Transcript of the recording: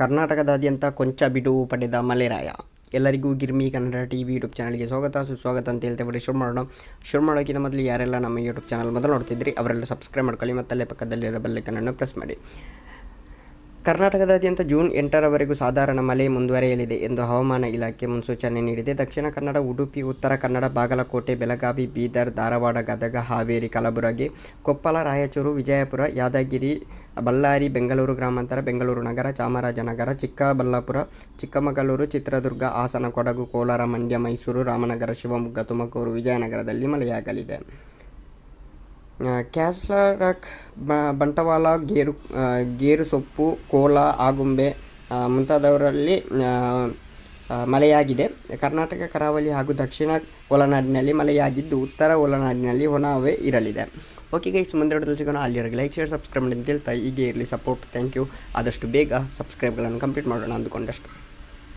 ಕರ್ನಾಟಕದಾದ್ಯಂತ ಕೊಂಚ ಬಿಡುವು ಪಡೆದ ಮಲೆರಾಯ. ಎಲ್ಲರಿಗೂ Girmi Kannada T V YouTube ಚಾನಲ್ಗೆ ಸ್ವಾಗತ. ಸುಸ್ವಾಗತ ಅಂತ ಹೇಳ್ತೇವೆ ಬರೀ ಶುರು ಮಾಡೋಣ. ಶುರು ಮಾಡೋಕ್ಕಿಂತ ಮೊದಲು ಯಾರೆಲ್ಲ ನಮ್ಮ ಯೂಟ್ಯೂಬ್ ಚಾನಲ್ ಮೊದಲು ನೋಡ್ತಿದ್ರಿ ಅವರೆಲ್ಲ ಸಬ್ಸ್ಕ್ರೈಬ್ ಮಾಡ್ಕೊಳ್ಳಿ ಮತ್ತು ಅಲ್ಲೇ ಪಕ್ಕದಲ್ಲಿರೋ ಬೆಲ್ಲೈಕನನ್ನು ಪ್ರೆಸ್ ಮಾಡಿ. ಕರ್ನಾಟಕದಾದ್ಯಂತ ಜೂನ್ ಎಂಟರವರೆಗೂ ಸಾಧಾರಣ ಮಳೆ ಮುಂದುವರೆಯಲಿದೆ ಎಂದು ಹವಾಮಾನ ಇಲಾಖೆ ಮುನ್ಸೂಚನೆ ನೀಡಿದೆ. ದಕ್ಷಿಣ ಕನ್ನಡ, ಉಡುಪಿ, ಉತ್ತರ ಕನ್ನಡ, ಬಾಗಲಕೋಟೆ, ಬೆಳಗಾವಿ, ಬೀದರ್, ಧಾರವಾಡ, ಗದಗ, ಹಾವೇರಿ, ಕಲಬುರಗಿ, ಕೊಪ್ಪಳ, ರಾಯಚೂರು, ವಿಜಯಪುರ, ಯಾದಗಿರಿ, ಬಳ್ಳಾರಿ, ಬೆಂಗಳೂರು ಗ್ರಾಮಾಂತರ, ಬೆಂಗಳೂರು ನಗರ, ಚಾಮರಾಜನಗರ, ಚಿಕ್ಕಬಳ್ಳಾಪುರ, ಚಿಕ್ಕಮಗಳೂರು, ಚಿತ್ರದುರ್ಗ, ಹಾಸನ, ಕೊಡಗು, ಕೋಲಾರ, ಮಂಡ್ಯ, ಮೈಸೂರು, ರಾಮನಗರ, ಶಿವಮೊಗ್ಗ, ತುಮಕೂರು, ವಿಜಯನಗರದಲ್ಲಿ ಮಳೆಯಾಗಲಿದೆ. ಕ್ಯಾಸ್ಲರಕ್ ಬಂಟವಾಳ, ಗೇರು ಗೇರು ಸೊಪ್ಪು, ಕೋಲ, ಆಗುಂಬೆ ಮುಂತಾದವರಲ್ಲಿ ಮಳೆಯಾಗಿದೆ. ಕರ್ನಾಟಕ, ಕರಾವಳಿ ಹಾಗೂ ದಕ್ಷಿಣ ಒಳನಾಡಿನಲ್ಲಿ ಮಳೆಯಾಗಿದ್ದು ಉತ್ತರ ಒಳನಾಡಿನಲ್ಲಿ ಒಣಹವೆ ಇರಲಿದೆ. ಓಕೆ ಗೈಸ್ ಮುಂದೆ ಸಿಗೋಣ ಅಲ್ಲಿವರೆಗೆ ಲೈಕ್ ಶೇರ್ ಸಬ್ಸ್ಕ್ರೈಬ್ ಅಂತ ಹೇಳ್ತಾ ಹೀಗೆ ಇರಲಿ ಸಪೋರ್ಟ್ ಥ್ಯಾಂಕ್ ಯು ಆದಷ್ಟು ಬೇಗ ಸಬ್ಸ್ಕ್ರೈಬ್ಗಳನ್ನು ಕಂಪ್ಲೀಟ್ ಮಾಡೋಣ ಅಂದುಕೊಂಡಷ್ಟು.